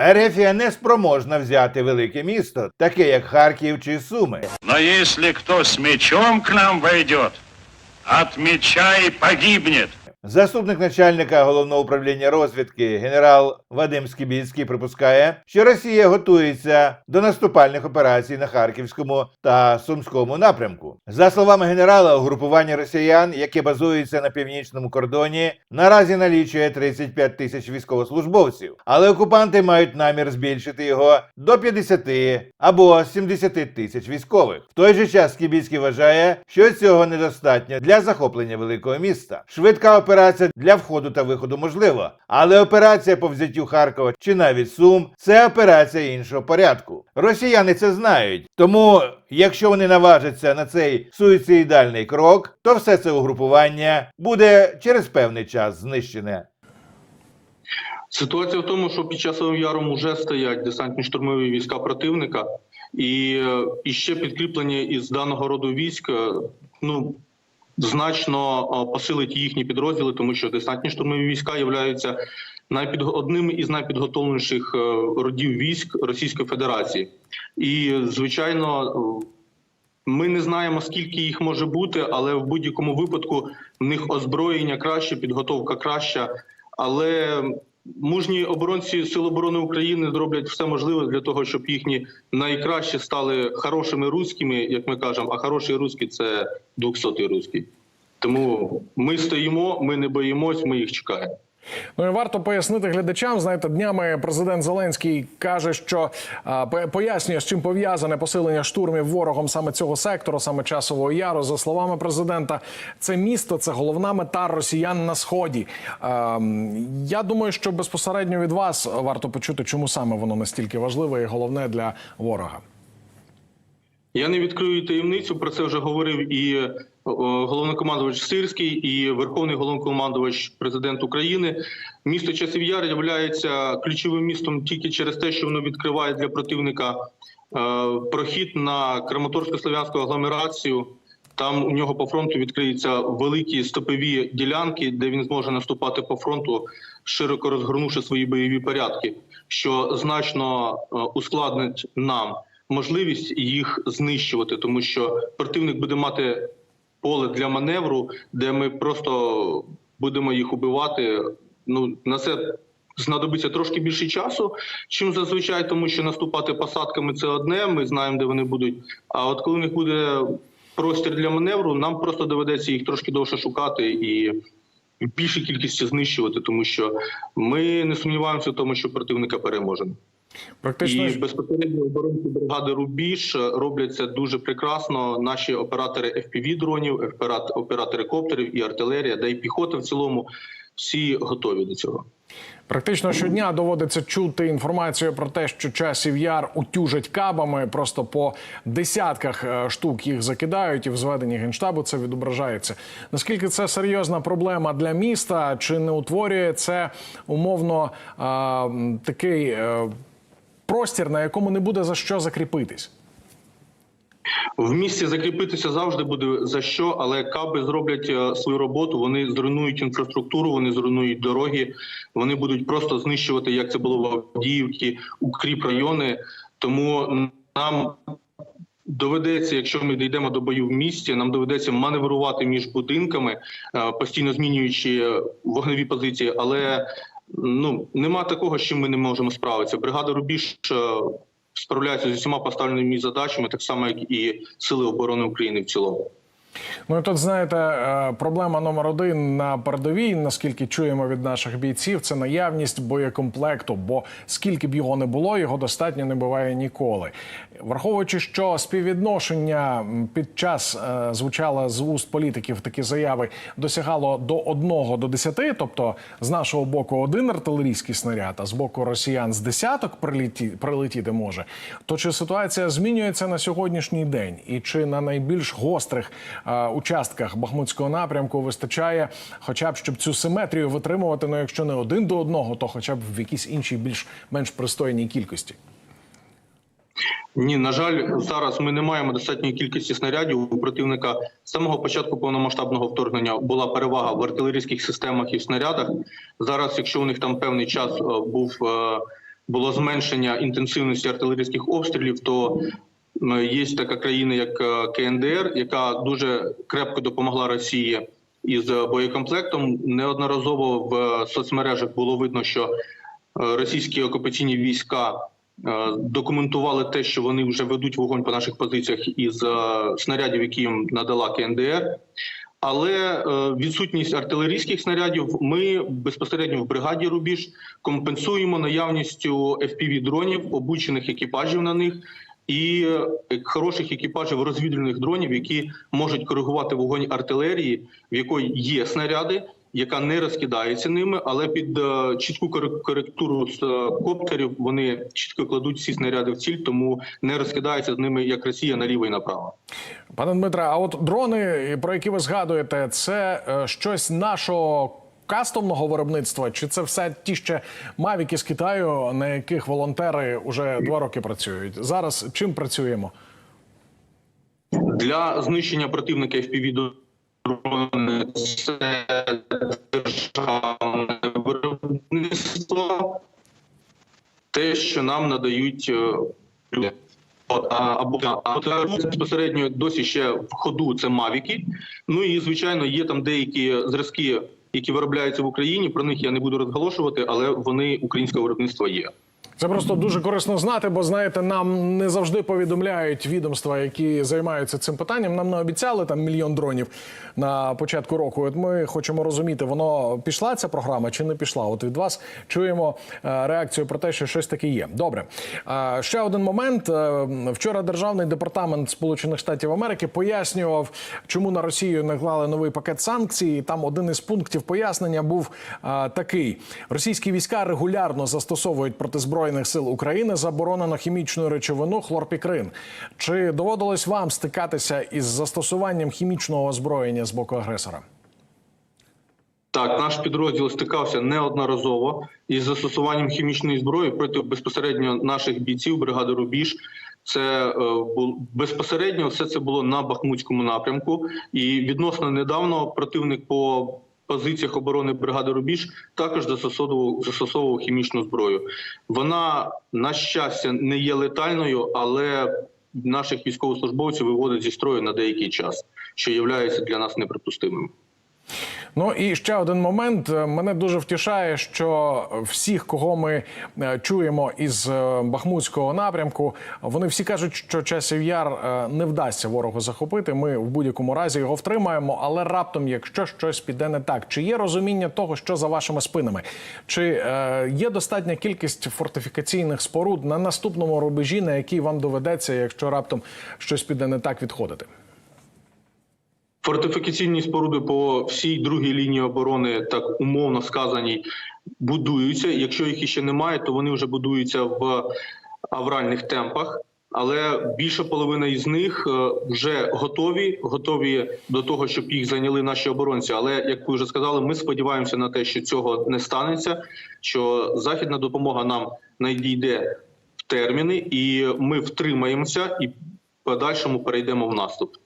Ерефія не спроможна взяти велике місто, таке як Харків чи Суми. Но кто с мечом к нам войдет, от меча и погибнет. Заступник начальника головного управління розвідки генерал Вадим Скібіцький припускає, що Росія готується до наступальних операцій на Харківському та Сумському напрямку. За словами генерала, угрупування росіян, яке базується на північному кордоні, наразі налічує 35 тисяч військовослужбовців, але окупанти мають намір збільшити його до 50 або 70 тисяч військових. В той же час Скібіцький вважає, що цього недостатньо для захоплення великого міста. Швидка операція для входу та виходу можлива, але операція по взяттю Харкова чи навіть Сум це операція іншого порядку. Росіяни це знають, тому якщо вони наважаться на цей суїцидальний крок, то все це угрупування буде через певний час знищене. Ситуація в тому, що під часовим яром вже стоять десантні штурмові війська противника, і, е, і ще підкріплення із даного роду військ ну значно посилить їхні підрозділи, тому що десантні штурмові війська являються одним із найпідготовленіших е, родів військ Російської Федерації, і звичайно. Ми не знаємо, скільки їх може бути, але в будь-якому випадку в них озброєння краще, підготовка краща. Але мужні оборонці Сил оборони України зроблять все можливе для того, щоб їхні найкращі стали хорошими руськими, як ми кажемо, а хороший руський це 200-й руський. Тому ми стоїмо, ми не боїмось, ми їх чекаємо. Ну і варто пояснити глядачам. Знаєте, днями президент Зеленський каже, що пояснює, з чим пов'язане посилення штурмів ворогом саме цього сектору, саме часового яру. За словами президента, це місто це головна мета росіян на сході. Я думаю, що безпосередньо від вас варто почути, чому саме воно настільки важливе і головне для ворога. Я не відкрию таємницю. Про це вже говорив і головнокомандувач Сирський, і верховний головнокомандувач президент України. Місто Часів Яр є ключовим містом тільки через те, що воно відкриває для противника е, прохід на Краматорсько-Слов'янську агломерацію. Там у нього по фронту відкриються великі степові ділянки, де він зможе наступати по фронту, широко розгорнувши свої бойові порядки, що значно е, ускладнить нам можливість їх знищувати, тому що противник буде мати поле для маневру, де ми просто будемо їх убивати. Ну на це знадобиться трошки більше часу, чим зазвичай, тому що наступати посадками це одне. Ми знаємо, де вони будуть. А от коли у них буде простір для маневру, нам просто доведеться їх трошки довше шукати і. в більшій кількості знищувати, тому що ми не сумніваємося в тому, що противника переможемо. Практично І безпосередньо оборонці бригади Рубіж роблять це дуже прекрасно. Наші оператори fpv дронів, операт- оператори коптерів і артилерія, да й піхота в цілому всі готові до цього. Практично щодня доводиться чути інформацію про те, що часів яр утюжать кабами. Просто по десятках е, штук їх закидають, і в зведенні генштабу це відображається. Наскільки це серйозна проблема для міста? Чи не утворює це умовно такий е, простір, на якому не буде за що закріпитись? В місті закріпитися завжди буде за що, але каби зроблять е, свою роботу. Вони зруйнують інфраструктуру, вони зруйнують дороги. Вони будуть просто знищувати, як це було в Авдіївці, укріп райони. Тому нам доведеться, якщо ми дійдемо до бою в місті, нам доведеться маневрувати між будинками, е, постійно змінюючи е, вогневі позиції. Але ну нема такого, з чим ми не можемо справитися. Бригада Рубіж. е, Справляється з усіма поставленими задачами, так само як і Сили оборони України в цілому. Ну і тут знаєте, е, проблема номер один на передовій, наскільки чуємо від наших бійців, це наявність боєкомплекту. Бо скільки б його не було, його достатньо не буває ніколи. Враховуючи, що співвідношення під час е, звучало з уст політиків такі заяви, досягало до 1 до 10, тобто з нашого боку один артилерійський снаряд, а з боку росіян з десяток прилеті, прилетіти може. То чи ситуація змінюється на сьогоднішній день, і чи на найбільш гострих е, участках Бахмутського напрямку вистачає, хоча б щоб цю симетрію витримувати, ну якщо не один до одного, то хоча б в якійсь іншій більш менш пристойній кількості. Ні, на жаль, зараз ми не маємо достатньої кількості снарядів. У противника з самого початку повномасштабного вторгнення була перевага в артилерійських системах і в снарядах. Зараз, якщо у них там певний час е, був е, було зменшення інтенсивності артилерійських обстрілів, то є така країна, як е, КНДР, яка дуже крепко допомогла Росії із е, боєкомплектом. Неодноразово в соцмережах було видно, що е, російські окупаційні війська е, документували те, що вони вже ведуть вогонь по наших позиціях із е, снарядів, які їм надала КНДР. Але е, відсутність артилерійських снарядів ми безпосередньо в бригаді Рубіж компенсуємо наявністю fpv дронів, обучених екіпажів на них і е, хороших екіпажів розвідувальних дронів, які можуть коригувати вогонь артилерії, в якої є снаряди, яка не розкидається ними, але під е, чітку корек- коректуру з е, коптерів вони чітко кладуть всі снаряди в ціль, тому не розкидається з ними як Росія наліво і направо. Пане Дмитре, а от дрони, про які ви згадуєте, це щось нашого кастомного виробництва, чи це все ті ще мавіки з Китаю, на яких волонтери вже два роки працюють? Зараз чим працюємо? Для знищення противника FPV дрони це державне виробництво, те, що нам надають е, люди. Або безпосередньо досі ще в ходу це мавіки. Ну і звичайно є там деякі зразки, які виробляються в Україні. Про них я не буду розголошувати, але вони українського виробництва є. Це просто дуже корисно знати, бо знаєте, нам не завжди повідомляють відомства, які займаються цим питанням. Нам не обіцяли там мільйон дронів на початку року. От ми хочемо розуміти, воно пішла ця програма чи не пішла. От від вас чуємо е, реакцію про те, що щось таке є. Добре. Е, Ще один момент. Е, Вчора державний департамент Сполучених Штатів Америки пояснював, чому на Росію наклали новий пакет санкцій. Там один із пунктів пояснення був такий: російські війська регулярно застосовують проти збройних сил України заборонено хімічну речовину хлорпікрин. Чи доводилось вам стикатися із застосуванням хімічного озброєння з боку агресора? Так, наш підрозділ стикався неодноразово із застосуванням хімічної зброї проти безпосередньо наших бійців бригади Рубіж. Це е, бу- безпосередньо все це було на Бахмутському напрямку, і відносно недавно противник по позиціях оборони бригади Рубіж також застосовував, застосовував хімічну зброю. Вона на щастя не є летальною, але наших військовослужбовців виводить зі строю на деякий час, що є для нас неприпустимим. Ну і ще один момент. Мене дуже втішає, що всіх, кого ми е, чуємо із е, Бахмутського напрямку, вони всі кажуть, що часів яр е, не вдасться ворогу захопити. Ми в будь-якому разі його втримаємо, але раптом, якщо щось піде не так, чи є розуміння того, що за вашими спинами, чи є достатня кількість фортифікаційних споруд на наступному рубежі, на який вам доведеться, якщо раптом щось піде не так, відходити? Фортифікаційні споруди по всій другій лінії оборони, так умовно сказаній, будуються. Якщо їх іще немає, то вони вже будуються в авральних темпах. Але більша половина із них е, вже готові, готові до того, щоб їх зайняли наші оборонці. Але як ви вже сказали, ми сподіваємося на те, що цього не станеться. Що західна допомога нам надійде в терміни, і ми втримаємося і в подальшому перейдемо в наступ.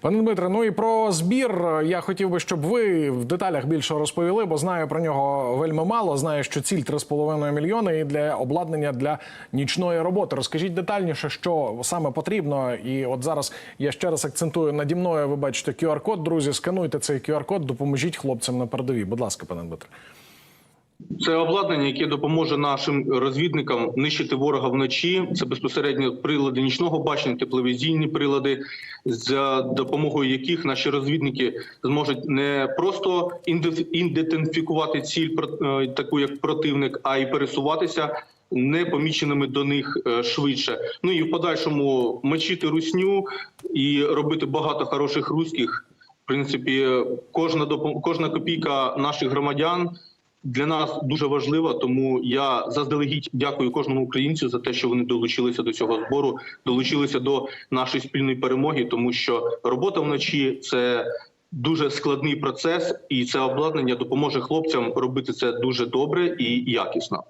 Пане Дмитре, ну і про збір я хотів би, щоб ви в деталях більше розповіли, бо знаю про нього вельми мало. Знаю, що ціль 3,5 мільйони і для обладнання для нічної роботи. Розкажіть детальніше, що саме потрібно. І от зараз я ще раз акцентую наді мною. Ви бачите QR-код. Друзі, скануйте цей QR-код, допоможіть хлопцям на передовій. Будь ласка, пане Дмитре. Це обладнання, яке допоможе нашим розвідникам нищити ворога вночі. Це безпосередньо прилади нічного бачення, тепловізійні прилади, за допомогою яких наші розвідники зможуть не просто ідентиф- ідентифікувати ціль е, таку як противник, а й пересуватися. Непоміченими до них е, швидше, ну і в подальшому мочити русню і робити багато хороших руських. В принципі, кожна кожна копійка наших громадян для нас дуже важлива, тому я заздалегідь дякую кожному українцю за те, що вони долучилися до цього збору, долучилися до нашої спільної перемоги, тому що робота вночі це дуже складний процес, і це обладнання допоможе хлопцям робити це дуже добре і якісно.